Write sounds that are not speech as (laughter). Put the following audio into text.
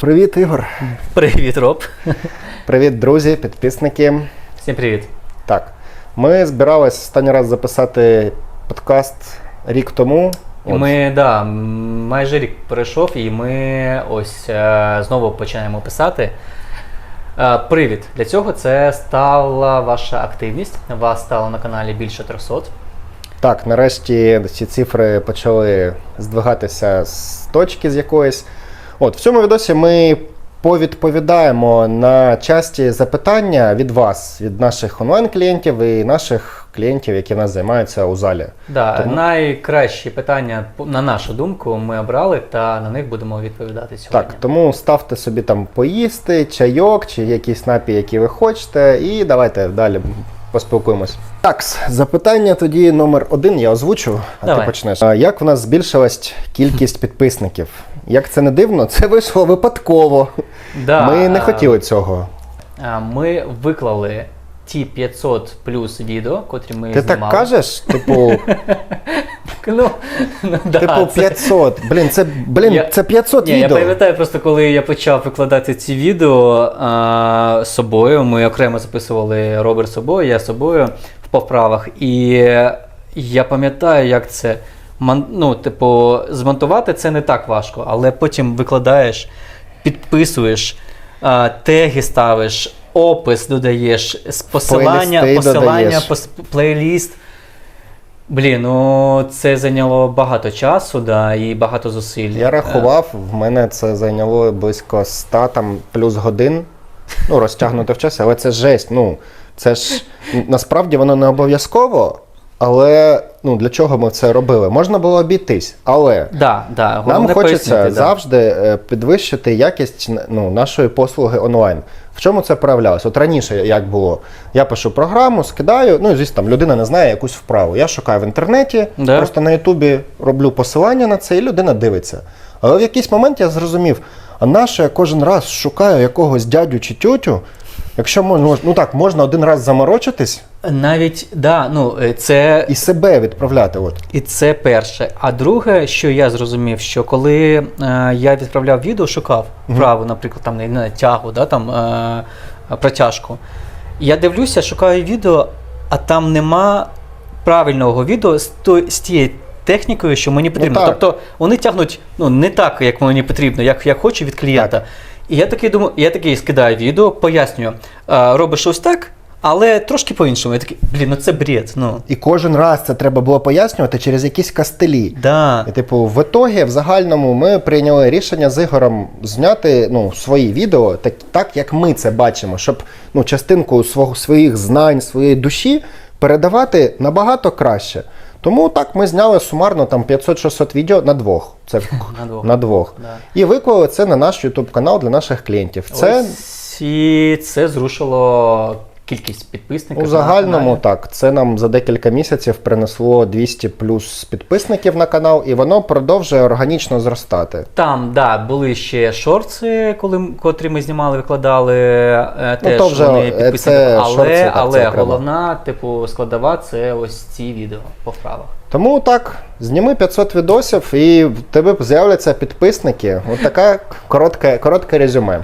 Привіт, Ігор. Привіт, Роб. Привіт, друзі, підписники. Всім привіт. Так, ми збирались останній раз записати подкаст рік тому. І От. Ми да, майже рік пройшов, і ми ось е, знову починаємо писати. Е, Привід. Для цього це стала ваша активність. Вас стало на каналі більше 300. Так, нарешті ці цифри почали здвигатися з точки з якоїсь. От, в цьому відосі ми повідповідаємо на часті запитання від вас, від наших онлайн-клієнтів і наших клієнтів, які в нас займаються у залі. Да, Тому- Найкращі питання, на нашу думку, ми обрали, та на них будемо відповідати сьогодні. Так, тому ставте собі там поїсти, чайок чи якісь напій, які ви хочете, і давайте далі поспілкуємось. Так, запитання тоді номер один я озвучу, а Давай. ти почнеш. А Як в нас збільшилась кількість (laughs) підписників? Як це не дивно, це вийшло випадково. Да, Ми не хотіли цього. а, Ми виклали ті 500 плюс відео, котрі ми Ти знімали. так кажеш? Типу, (laughs) Ну, ну да, типу це- 500. Блін, це блін, Я- це 500 Ні, я відео. пам'ятаю просто, коли я почав викладати ці відео а, з собою. Ми окремо записували Роберт з собою, я з собою в поправах. І я пам'ятаю, як це. мон- Ну, типу, змонтувати це не так важко, але потім викладаєш, підписуєш, а, теги ставиш, опис додаєш, з посилання, посилання, додаєш. пос- плейліст. Блін, ну це зайняло багато часу, да, і багато зусиль. Я рахував, в мене це зайняло близько 100 там, плюс годин. Ну, розтягнуто в часі, але це жесть. Ну, це ж насправді воно не обов'язково, але ну, для чого ми це робили? Можна було обійтись, але Да, да, нам хочеться пояснити, да. завжди е, підвищити якість ну, нашої послуги онлайн. В чому це проявлялось? От раніше як було? Я пишу програму, скидаю, ну звісно, там людина не знає якусь вправу. Я шукаю в інтернеті, Да. просто на Ютубі роблю посилання на це, і людина дивиться. Але в якийсь момент я зрозумів, а нащо я кожен раз шукаю якогось дядю чи тютю, якщо можна, ну так, можна один раз заморочитись Навіть да, ну е, це і себе відправляти. От. і це перше. А друге, що я зрозумів, що коли е, я відправляв відео, шукав вправу, наприклад, там не знаю, тягу, да, там е, протяжку. Я дивлюся, шукаю відео, а там нема правильного відео з, той, з тією технікою, що мені потрібно. так. тобто вони тягнуть ну, не так, як мені потрібно, як я хочу від клієнта. І я такий думаю, я такий скидаю відео, пояснюю, робиш ось так, але трошки по-іншому. Я такий, блін, ну це бред. Ну. І кожен раз це треба було пояснювати через якісь кастелі. Да. І, типу, в ітогі, в загальному, ми прийняли рішення з Ігорем зняти ну, свої відео так, так, як ми це бачимо, щоб ну, частинку свого, своїх знань, своєї душі передавати набагато краще. Тому так ми зняли сумарно там 500-600 відео на двох. Це (laughs) На двох. на двох. Да. І виклали це на наш YouTube канал для наших клієнтів. Це Ось, і це зрушило кількість підписників. у загальному так. Це нам за декілька місяців принесло 200 плюс підписників на канал, і воно продовжує органічно зростати. Там, да, були ще шорти, коли котрі ми знімали, викладали. е, Ну, то вже, вони е, підписані. але шорти, так, але головна, типу, складова це ось ці відео по вправах. Тому так, зніми 500 відосів, і в тебе з'являться підписники. От така коротке, коротке резюме.